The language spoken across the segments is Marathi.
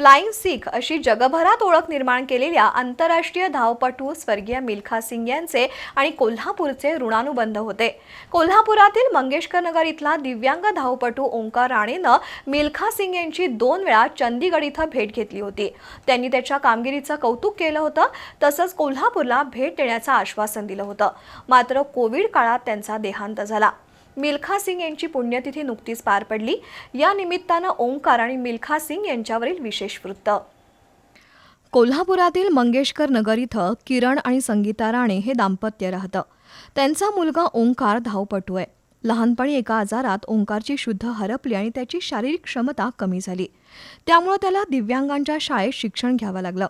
फ्लाइंग सिख अशी जगभरात ओळख निर्माण केलेल्या आंतरराष्ट्रीय धावपटू स्वर्गीय मिल्खा सिंग यांचे आणि कोल्हापूरचे ऋणानुबंध होते. कोल्हापुरातील मंगेशकर नगर इथला दिव्यांग धावपटू ओंकार राणेनं मिल्खा सिंग यांची दोन वेळा चंदीगड इथं भेट घेतली होती. त्यांनी त्याच्या कामगिरीचं कौतुक केलं होतं तसंच कोल्हापूरला भेट देण्याचं आश्वासन दिलं होतं. मात्र कोविड काळात त्यांचा देहांत झाला. मिल्खा सिंग यांची पुण्यतिथी नुकतीच पार पडली. या निमित्तानं ओंकार आणि मिल्खा सिंग यांच्यावरील विशेष वृत्त. कोल्हापुरातील मंगेशकर नगर इथं किरण आणि संगीता राणे हे दाम्पत्य राहतं. त्यांचा मुलगा ओंकार धावपटू आहे लहानपणी एका आजारात ओंकारची शुद्ध हरपली आणि त्याची शारीरिक क्षमता कमी झाली. त्यामुळं त्याला दिव्यांगांच्या शाळेत शिक्षण घ्यावं लागलं.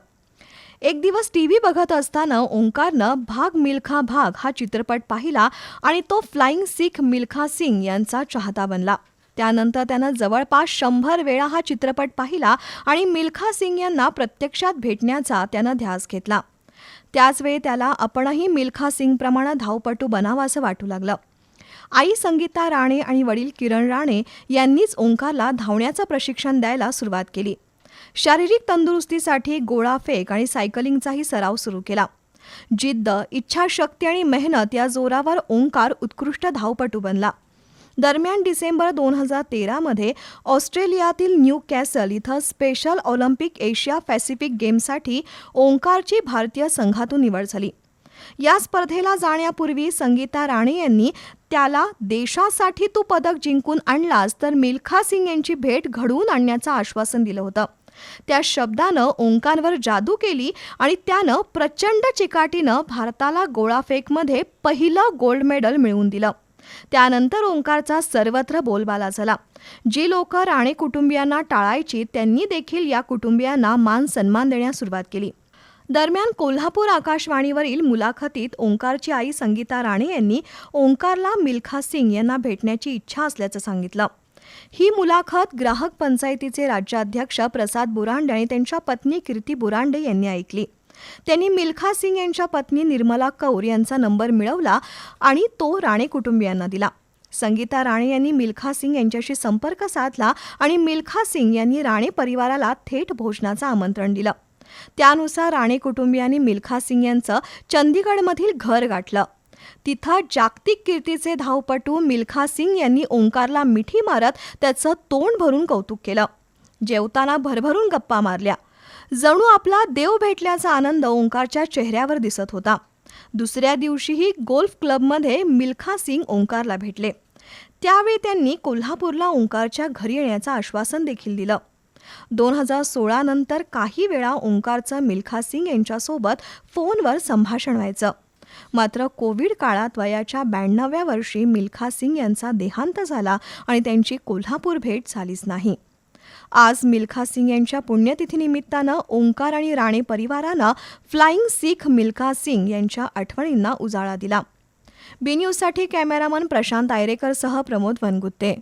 एक दिवस टी व्ही बघत असताना ओंकारनं भाग मिल्खा भाग हा चित्रपट पाहिला आणि तो फ्लाइंग सिख मिल्खा सिंग यांचा चाहता बनला. त्यानंतर त्यानं जवळपास शंभर वेळा हा चित्रपट पाहिला आणि मिल्खा सिंग यांना प्रत्यक्षात भेटण्याचा त्यानं ध्यास घेतला. त्याचवेळी त्याला आपणही मिल्खा सिंगप्रमाणे धावपटू बनावा असं वाटू लागलं. आई संगीता राणे आणि वडील किरण राणे यांनीच ओंकारला धावण्याचं प्रशिक्षण द्यायला सुरुवात केली. शारीरिक तंदुरुस्तीसाठी गोळाफेक आणि सायकलिंगचाही सराव सुरू केला. जिद्द इच्छाशक्ती आणि मेहनत या जोरावर ओंकार उत्कृष्ट धावपटू बनला. दरम्यान डिसेंबर दोन हजार तेरामध्ये ऑस्ट्रेलियातील न्यू कॅसल इथं स्पेशल ऑलिम्पिक एशिया पॅसिफिक गेमसाठी ओंकारची भारतीय संघातून निवड झाली. या स्पर्धेला जाण्यापूर्वी संगीता राणे यांनी त्याला देशासाठी तू पदक जिंकून आणलास तर मिल्खा सिंग यांची भेट घडवून आणण्याचं आश्वासन दिलं होतं. त्या शब्दानं ओंकारवर जादू केली आणि त्यानं प्रचंड चिकाटीनं भारताला गोळाफेकमध्ये पहिलं गोल्ड मेडल मिळवून दिलं. त्यानंतर ओंकारचा सर्वत्र बोलबाला झाला. जी लोक राणे कुटुंबियांना टाळायची त्यांनी देखील या कुटुंबियांना मान सन्मान देण्यास सुरुवात केली. दरम्यान कोल्हापूर आकाशवाणीवरील मुलाखतीत ओंकारची आई संगीता राणे यांनी ओंकारला मिल्खा सिंग यांना भेटण्याची इच्छा असल्याचं सांगितलं. ही मुलाखत ग्राहक पंचायतीचे राज्याध्यक्ष प्रसाद बुरांडे आणि त्यांच्या पत्नी कीर्ती बुरांडे यांनी ऐकली. त्यांनी मिल्खा सिंग यांच्या पत्नी निर्मला कौर यांचा नंबर मिळवला आणि तो राणे कुटुंबियांना दिला. संगीता राणे यांनी मिल्खा सिंग यांच्याशी संपर्क साधला आणि मिल्खा सिंग यांनी राणे परिवाराला थेट भोजनाचं आमंत्रण दिलं. त्यानुसार राणे कुटुंबियांनी मिल्खा सिंग यांचं चंदीगडमधील घर गाठलं. तिथं जागतिक कीर्तीचे धावपटू मिल्खा सिंग यांनी ओंकारला मिठी मारत त्याचं तोंड भरून कौतुक केलं. जेवताना भरभरून गप्पा मारल्या. जणू आपला देव भेटल्याचा आनंद ओंकारच्या चेहऱ्यावर दिसत होता. दुसऱ्या दिवशीही गोल्फ क्लबमध्ये मिल्खा सिंग ओंकारला भेटले. त्यावेळी त्यांनी कोल्हापूरला ओंकारच्या घरी येण्याचं आश्वासन देखील दिलं. दोन हजार सोळा नंतर काही वेळा ओंकारचं मिल्खा सिंग यांच्यासोबत फोनवर संभाषण व्हायचं. मात्र कोविड काळात वयाच्या ब्याण्णव्या वर्षी मिल्खा सिंग यांचा देहांत झाला आणि त्यांची कोल्हापूर भेट झालीच नाही. आज मिल्खा सिंग यांच्या पुण्यतिथीनिमित्तानं ओंकार आणि राणे परिवारानं फ्लाइंग सिख मिल्खा सिंग यांच्या आठवणींना उजाळा दिला. बी न्यूजसाठी कॅमेरामन प्रशांत आयरेकरसह प्रमोद वनगुत्ते.